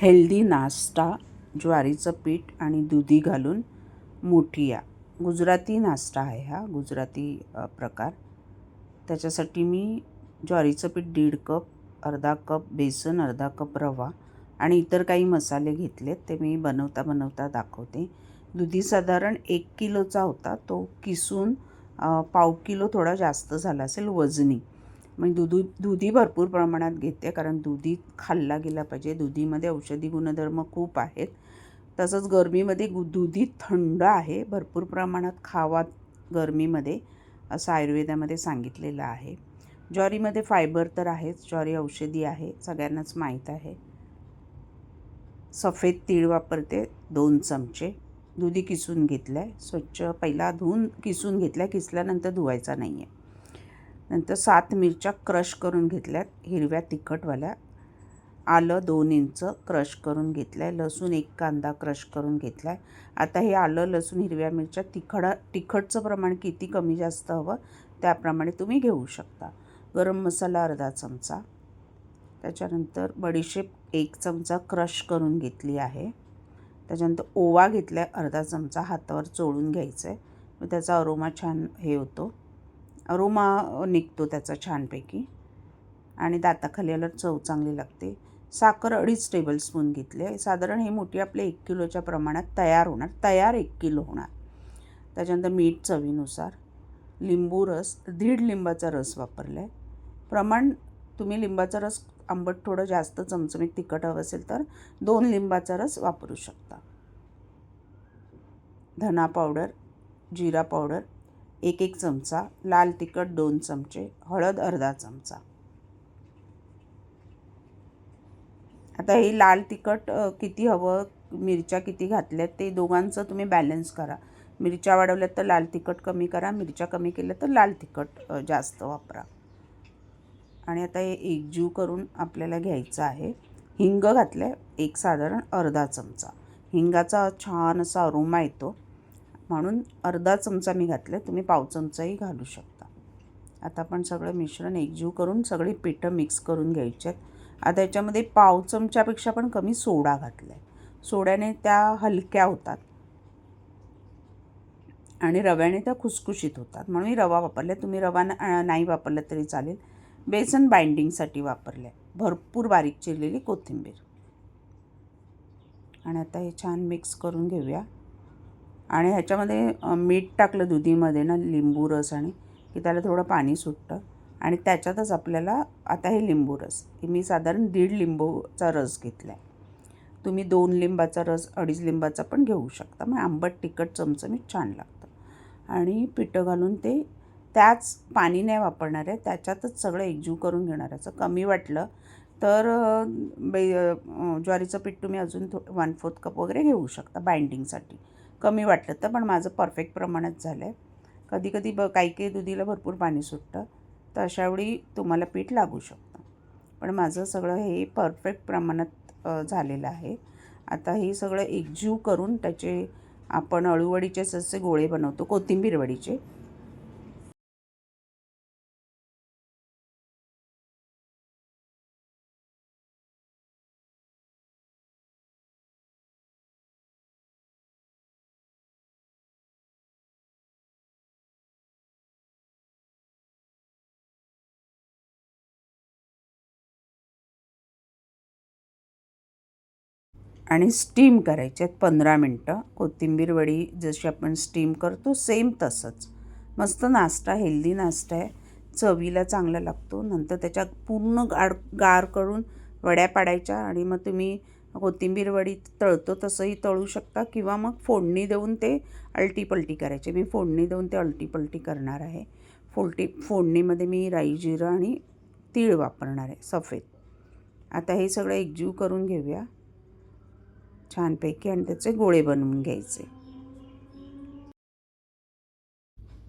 Healthy नाश्ता ज्वारीचं पीठ आणि दुधी घालून मुठिया गुजराती नाश्ता आहे हा गुजराती प्रकार. त्याच्यासाठी मी ज्वारीचं पीठ दीड कप अर्धा कप बेसन अर्धा कप रवा आणि इतर काही मसाले घेतलेत. ते मी बनवता बनवता दाखवते. दुधी साधारण एक किलोचा होता. तो किसून पाव किलो थोडा जास्त झाला असेल वजनी. म्हणजे मग दुधू दुधी भरपूर प्रमाणात घेते कारण दुधी खाल्ला गेला पाहिजे. दुधीमध्ये औषधी गुणधर्म खूप आहेत. तसंच गरमीमध्ये गु दुधी थंड आहे. भरपूर प्रमाणात खावा गरमीमध्ये असं आयुर्वेदामध्ये सांगितलेलं आहे. ज्वारीमध्ये फायबर तर आहेच ज्वारी औषधी आहे सगळ्यांनाच माहीत आहे. सफेद तीळ वापरते दोन चमचे. दुधी किसून घेतलं आहे स्वच्छ पहिला धुवून किसून घेतल्या किसल्यानंतर धुवायचा नाही आहे नंतर सात मिरच्या क्रश करून घेतल्यात हिरव्या तिखटवाल्या. आलं दोन इंच क्रश करून घेतलं आहे लसूण एक कांदा क्रश करून घेतला आहे आता हे आलं लसूण हिरव्या मिरच्या तिखडा तिखटचं प्रमाण किती कमी जास्त हवं त्याप्रमाणे तुम्ही घेऊ शकता. गरम मसाला अर्धा चमचा. त्याच्यानंतर बडीशेप एक चमचा क्रश करून घेतली आहे. त्याच्यानंतर ओवा घेतला आहे अर्धा चमचा हातावर चोळून घ्यायचं आहे मग त्याचा अरोमा छान हे होतो. अरोमा निघतो त्याचा छानपैकी. आणि दाताखाली आल्यावर चव चांगली लागते. साखर अडीच टेबलस्पून घेतली आहे. साधारण हे मोठी आपल्या एक किलोच्या प्रमाणात तयार होणार तयार एक किलो होणार. त्याच्यानंतर मीठ चवीनुसार लिंबू रस दीड लिंबाचा रस वापरला आहे प्रमाण तुम्ही लिंबाचा रस आंबट थोडं जास्त चमचमीत तिखट हवं असेल तर दोन लिंबाचा रस वापरू शकता. धना पावडर जिरा पावडर एक एक चमचा लाल तिखट दोन चमचे हळद अर्धा चमचा. आता हे लाल तिखट किती हवं मिरच्या किती घातल्यात ते दोघांचं तुम्ही बॅलन्स करा. मिरच्या वाढवल्यात तर लाल तिखट कमी करा मिरच्या कमी केल्या तर लाल तिखट जास्त वापरा. आणि आता हे एकजीव करून आपल्याला घ्यायचं आहे. हिंग घातलं आहे एक साधारण अर्धा चमचा. हिंगाचा छान असा अरोमा येतो. म्हणून अर्धा चमचा मी घातला आहे तुम्ही पाव चमचाही घालू शकता. आता आपण सगळं मिश्रण एकजीव करून सगळी पिठं मिक्स करून घ्यायची आहेत. आता याच्यामध्ये पाव चमच्यापेक्षा पण कमी सोडा घातला आहे सोड्याने त्या हलक्या होतात आणि रव्याने त्या खुसखुशीत होतात. म्हणून मी रवा वापरला. तुम्ही रवा नाही वापरला तरी चालेल. बेसन बाइंडिंगसाठी वापरलं. आहे भरपूर बारीक चिरलेली कोथिंबीर. आणि आता हे छान मिक्स करून घेऊया. आणि ह्याच्यामध्ये मीठ टाकलं दुधीमध्ये ना लिंबू रस आणि की त्याला थोडं पाणी सुटतं. आणि त्याच्यातच आपल्याला आता हे लिंबू रस हे मी साधारण दीड लिंबूचा रस घेतला आहे तुम्ही दोन लिंबाचा रस अडीच लिंबाचा पण घेऊ शकता. मग आंबट तिखट चमचमीत छान लागतं. आणि पिठं घालून ते त्याच पाणी नाही वापरणार आहे त्याच्यातच सगळं एकजीव करून घेणार आहे. कमी वाटलं तर बे ज्वारीचं पीठ तुम्ही अजून थो वन फोर्थ कप वगैरे घेऊ शकता बाइंडिंगसाठी कमी वाटलं तर पण माझं परफेक्ट प्रमाणात झालं आहे कधी कधी ब काही काही दुधीला भरपूर पाणी सुटतं तर अशावेळी तुम्हाला पीठ लागू शकतं. पण माझं सगळं हे परफेक्ट प्रमाणात झालेलं आहे. आता हे सगळं एकजीव करून त्याचे आपण अळूवडीचे जसे गोळे बनवतो कोथिंबीरवडीचे. आणि स्टीम करायचे आहेत पंधरा मिनटं. कोथिंबीर वडी जशी आपण स्टीम करतो सेम तसंच. मस्त नाश्ता हेल्दी नाश्ता आहे. चवीला चांगला लागतो. नंतर त्याच्यात पूर्ण गाड गार करून वड्या पाडायच्या आणि मग तुम्ही कोथिंबीर वडी तळतो तसंही तळू शकता किंवा मग फोडणी देऊन ते अलटीपलटी करायचे. मी फोडणी देऊन ते अलटीपलटी करणार आहे. फोलटी फोडणीमध्ये मी राई जिरं आणि तीळ वापरणार आहे सफेद. आता हे सगळं एकजीव करून घेऊया. छानपैकी आणि त्याचे गोळे बनवून घ्यायचे.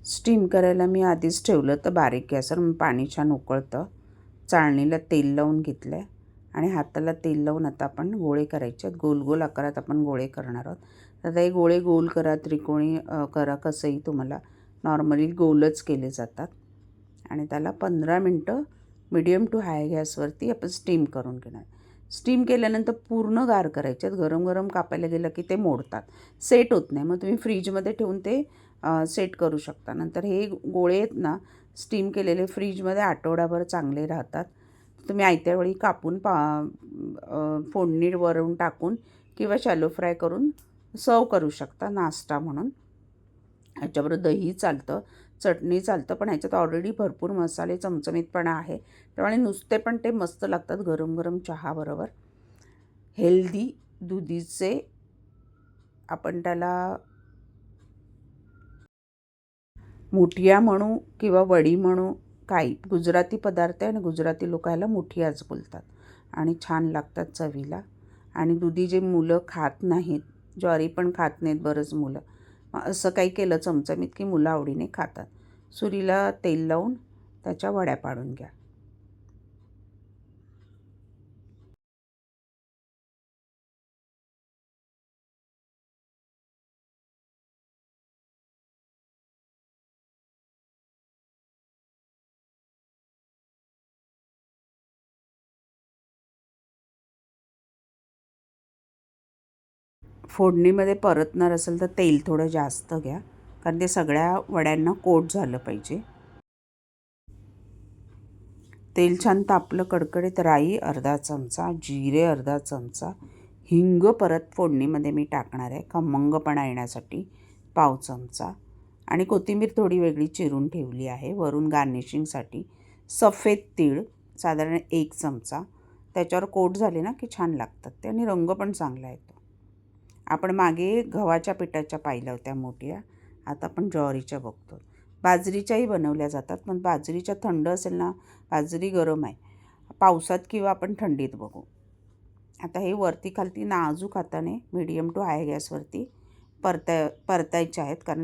स्टीम करायला मी आधीच ठेवलं तर बारीक गॅसवर. पाणी छान उकळतं. चाळणीला तेल लावून घेतलं आहे आणि हाताला तेल लावून आता आपण गोळे करायचे आहेत. गोल गोल आकारात आपण गोळे करणार आहोत. तर आता हे गोळे गोल करा त्रिकोणी करा कसंही तुम्हाला. नॉर्मली गोलच केले जातात. आणि त्याला पंधरा मिनटं मिडियम टू हाय गॅसवरती आपण स्टीम करून घेणार. स्टीम केल्यानंतर पूर्ण गार करायच्यात गरम गरम कापायला गेलं की ते मोडतात. सेट होत नाही. मग तुम्ही फ्रीजमध्ये ठेवून ते सेट करू शकता. नंतर हे गोळे आहेत ना स्टीम केलेले फ्रीजमध्ये आठवडाभर चांगले राहतात. तुम्ही आयत्या वेळी कापून पा फोडणी वरून टाकून किंवा शॅलो फ्राय करून सर्व करू शकता. नाश्ता म्हणून. ह्याच्याबरोबर दही चालतं. चटणी चालतं पण ह्याच्यात ऑलरेडी भरपूर मसाले चमचमीतपणा आहे. त्यामुळे नुसते पण ते मस्त लागतात गरम गरम चहाबरोबर. हेल्दी दुधीचे आपण त्याला मुठिया म्हणू किंवा वडी म्हणू काही गुजराती पदार्थ आहे आणि गुजराती लोक ह्याला मुठियाच बोलतात. आणि छान लागतात चवीला. आणि दुधी जे मुलं खात नाहीत ज्वारी पण खात नाहीत बरंच मुलं. असं काही केलं चमचमीत की मुलं आवडीने खातात. सुरीला तेल लावून त्याच्या वड्या पाडून घ्या. फोडणीमध्ये परतणार असेल तर तेल थोडं जास्त घ्या. कारण ते सगळ्या वड्यांना कोट झालं पाहिजे. तेल छान तापलं कडकडीत राई अर्धा चमचा जिरे अर्धा चमचा. हिंग परत फोडणीमध्ये मी टाकणार आहे. खमंगपणा येण्यासाठी पाव चमचा. आणि कोथिंबीर थोडी वेगळी चिरून ठेवली आहे. वरून गार्निशिंगसाठी सफेद तीळ साधारण एक चमचा. त्याच्यावर कोट झाले ना की छान लागतात ते. आणि रंग पण चांगला येतो. आपण मागे गव्हाच्या पिठाच्या पाहिल्या होत्या मोठ्या. आता आपण ज्वारीच्या बघतो. बाजरीच्याही बनवल्या जातात पण बाजरीच्या थंड असेल ना बाजरी गरम आहे. पावसात किंवा आपण थंडीत बघू. आता हे वरती खालती नाजूक हाताने मिडियम टू हाय गॅसवरती परताय परतायचे आहेत. कारण